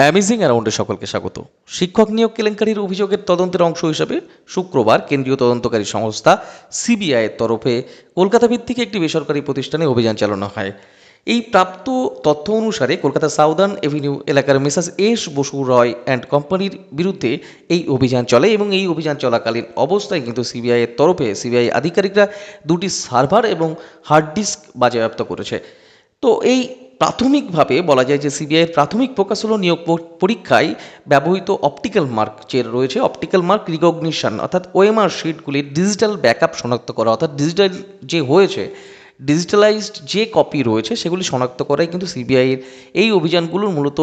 Amazing অ্যারাউন্ডে সকলকে স্বাগত। শিক্ষক নিয়োগ কেলেঙ্কারির অভিযোগের তদন্তের অংশ হিসাবে শুক্রবার কেন্দ্রীয় তদন্তকারী সংস্থা সিবিআইয়ের তরফে কলকাতা ভিত্তিক একটি বেসরকারি প্রতিষ্ঠানে অভিযান চালানো হয়। এই প্রাপ্ত তথ্য অনুসারে কলকাতা সাউদার্ন এভিনিউ এলাকার Messrs S Basu Roy and কোম্পানির বিরুদ্ধে এই অভিযান চলে এবং এই অভিযান চলাকালীন অবস্থায় কিন্তু সিবিআইয়ের তরফে সিবিআই আধিকারিকরা দুটি সার্ভার এবং হার্ড ডিস্ক বাজেয়াপ্ত করেছে। তো এই প্রাথমিকভাবে বলা যায় যে সিবিআইয়ের প্রাথমিক ফোকাস হলো নিয়োগ পরীক্ষায় ব্যবহৃত অপটিক্যাল মার্ক যে রয়েছে অপটিক্যাল মার্ক রিকগনিশন অর্থাৎ ওএমআর শিটগুলির ডিজিটাল ব্যাকআপ শনাক্ত করা, অর্থাৎ ডিজিটাল যে হয়েছে ডিজিটালাইজড যে কপি রয়েছে, সেগুলি শনাক্ত করাই কিন্তু সিবিআইয়ের এই অভিযানগুলোর মূলত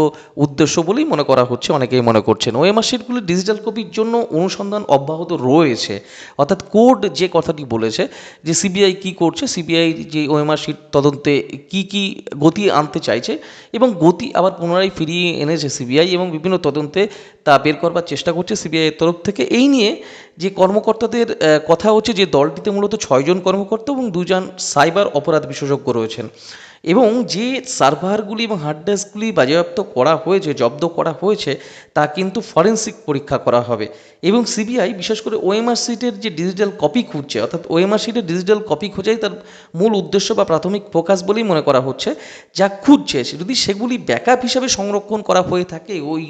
উদ্দেশ্য বলেই মনে করা হচ্ছে, অনেকেই মনে করছেন। ওএমআর শিটগুলির ডিজিটাল কপির জন্য অনুসন্ধান অব্যাহত রয়েছে। অর্থাৎ কোড যে কথাটি বলেছে, যে সিবিআই কি করছে সিবিআই যে ওএমআর শিট তদন্তে কি কি গতি আনতে চাইছে এবং গতি আবার পুনরায় ফিরিয়ে এনেছে সিবিআই এবং বিভিন্ন তদন্তে তা বের করবার চেষ্টা করছে সিবিআইয়ের তরফ থেকে। এই নিয়ে যে কর্মকর্তাদের কথা হচ্ছে যে দলটিতে মূলত ছয়জন কর্মকর্তা এবং দুজন সাইবার অপরাধ বিশেষজ্ঞ রয়েছেন। এবং যে সার্ভারগুলি এবং হার্ড ডিস্কগুলি বাজেয়াপ্ত করা হয়েছে, জব্দ করা হয়েছে, তা কিন্তু ফরেন্সিক পরীক্ষা করা হবে। এবং সিবিআই, বিশেষ করে ওএমআর সিটের যে ডিজিটাল কপি খুঁজছে, অর্থাৎ ওএমআর সিটের ডিজিটাল কপি খোঁজাই তার মূল উদ্দেশ্য বা প্রাথমিক ফোকাস বলেই মনে করা হচ্ছে, যা খুঁজছে যদি সেগুলি ব্যাকআপ হিসাবে সংরক্ষণ করা হয়ে থাকে, ওই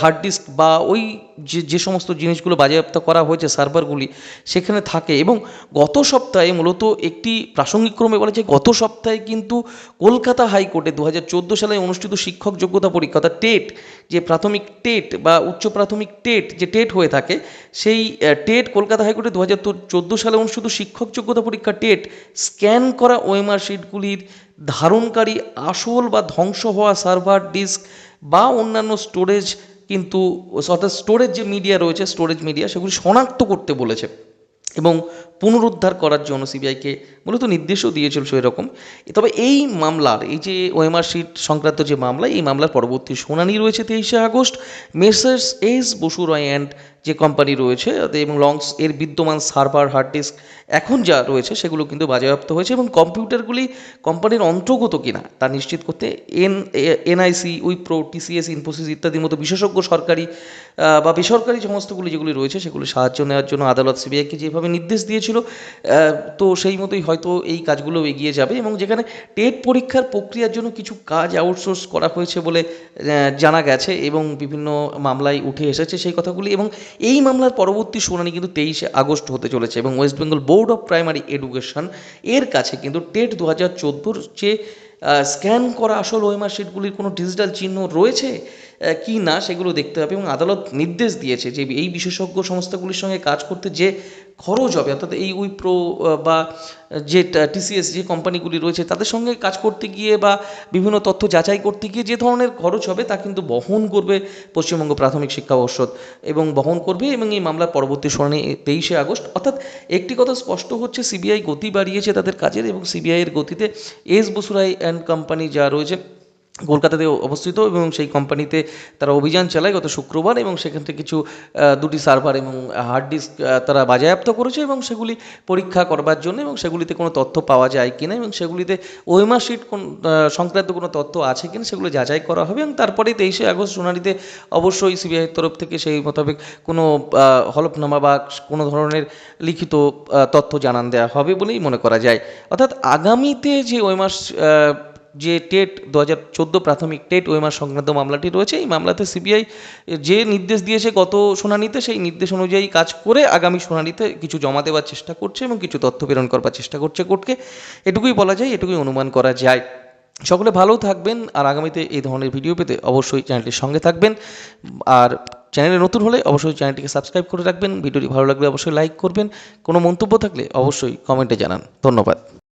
হার্ড ডিস্ক বা ওই যে যে সমস্ত জিনিসগুলো বাজেয়াপ্ত করা হয়েছে সার্ভারগুলি, সেখানে থাকে। এবং গত সপ্তাহে মূলত একটি প্রাসঙ্গিক ক্রমে বলা যায়, গত সপ্তাহে কিন্তু কলকাতা হাইকোর্টে দু হাজার চোদ্দ সালে অনুষ্ঠিত শিক্ষক যোগ্যতা পরীক্ষা, অর্থাৎ টেট, যে প্রাথমিক টেট বা উচ্চ প্রাথমিক টেট, যে টেট হয়ে থাকে, সেই টেট কলকাতা হাইকোর্টে দু হাজার চোদ্দ সালে অনুষ্ঠিত শিক্ষক যোগ্যতা পরীক্ষা টেট স্ক্যান করা ওএমআর শিটগুলির ধারণকারী আসল বা ধ্বংস হওয়া সার্ভার ডিস্ক বা অন্যান্য স্টোরেজ কিন্তু, অর্থাৎ স্টোরেজ যে মিডিয়া রয়েছে, স্টোরেজ মিডিয়া, সেগুলি শনাক্ত করতে বলেছে। এবং পুনরুদ্ধার করার জন্য সিবিআইকে মূলত নির্দেশও দিয়েছিল সেই রকম। তবে এই মামলার, এই যে ওএমআর শিট সংক্রান্ত যে মামলা, এই মামলার পরবর্তী শুনানি রয়েছে তেইশে August. Messrs, S, Basu Roy and যে কোম্পানি রয়েছে এবং লংস এর বিদ্যমান সার্ভার হার্ড ডিস্ক এখন যা রয়েছে, সেগুলো কিন্তু বাজেয়াপ্ত হয়েছে এবং কম্পিউটারগুলি কোম্পানির অন্তর্গত কিনা, তা নিশ্চিত করতে N NIC Wipro TCS Infosys ইত্যাদির মতো বিশেষজ্ঞ সরকারি বা বেসরকারি সমস্তগুলি যেগুলি রয়েছে, সেগুলি সাহায্য নেওয়ার জন্য আদালত সিবিআইকে যেভাবে নির্দেশ দিয়েছিল তো সেই মতোই হয়তো এই কাজগুলো এগিয়ে যাবে এবং যেখানে টেট পরীক্ষার প্রক্রিয়ার জন্য কিছু কাজ আউটসোর্স করা হয়েছে বলে জানা গেছে এবং বিভিন্ন মামলায় উঠে এসেছে সেই কথাগুলি এবং এই মামলার পরবর্তী শুনানি কিন্তু তেইশে আগস্ট হতে চলেছে এবং West Bengal Board of Primary Education এর কাছে কিন্তু টেট দু হাজার চোদ্দোর যে স্ক্যান করা আসল ওএমআর শিটগুলির কোনো ডিজিটাল চিহ্ন রয়েছে? কি না সেগুলো দেখতে হবে এবং আদালত নির্দেশ দিয়েছে যে এই বিশেষজ্ঞ সংস্থাগুলির সঙ্গে কাজ করতে যে খরচ হবে, অর্থাৎ এই উইপ্রো বা যে টিসিএস যে কোম্পানিগুলি রয়েছে তাদের সঙ্গে কাজ করতে গিয়ে বা বিভিন্ন তথ্য যাচাই করতে গিয়ে যে ধরনের খরচ হবে তা কিন্তু বহন করবে পশ্চিমবঙ্গ প্রাথমিক শিক্ষা পর্ষদ এবং বহন করবে এবং এই মামলার পরবর্তী শুনানি তেইশে আগস্ট। অর্থাৎ একটি কথা স্পষ্ট হচ্ছে সিবিআই গতি বাড়িয়েছে তাদের কাজের এবং সিবিআইয়ের গতিতে এস বসুরাই অ্যান্ড কোম্পানি যা রয়েছে কলকাতাতে অবস্থিত এবং সেই কোম্পানিতে তারা অভিযান চালায় গত শুক্রবার এবং সেখান থেকে কিছু দুটি সার্ভার এবং হার্ড ডিস্ক তারা বাজেয়াপ্ত করেছে এবং সেগুলি পরীক্ষা করবার জন্য এবং সেগুলিতে কোনো তথ্য পাওয়া যায় কিনা এবং সেগুলিতে ওএমআর শিট কোন সংক্রান্ত কোনো তথ্য আছে কিনা সেগুলো যাচাই করা হবে এবং তারপরে তেইশে আগস্ট শুনানিতে অবশ্যই সিবিআইয়ের তরফ থেকে সেই মোতাবেক কোনো হলফনামা বা কোনো ধরনের লিখিত তথ্য জানান দেওয়া হবে বলেই মনে করা যায়। অর্থাৎ আগামীতে যে ওএমআর যে টেট, দু হাজার চোদ্দ প্রাথমিক টেট ওএমআর সংক্রান্ত মামলাটি রয়েছে। এই মামলাতে সিবিআই যে নির্দেশ দিয়েছে গত শুনানিতে, সেই নির্দেশ অনুযায়ী কাজ করে আগামী শুনানিতে কিছু জমা দেওয়ার চেষ্টা করছে এবং কিছু তথ্য প্রেরণ করবার চেষ্টা করছে কোর্টকে। এটুকুই বলা যায়, এটুকুই অনুমান করা যায়। সকলে ভালো থাকবেন, আর আগামীতে এই ধরনের ভিডিও পেতে অবশ্যই চ্যানেলটির সঙ্গে থাকবেন। আর চ্যানেলে নতুন হলে অবশ্যই চ্যানেলটিকে সাবস্ক্রাইব করে রাখবেন। ভিডিওটি ভালো লাগলে অবশ্যই লাইক করবেন। কোনো মন্তব্য থাকলে অবশ্যই কমেন্টে জানান। ধন্যবাদ।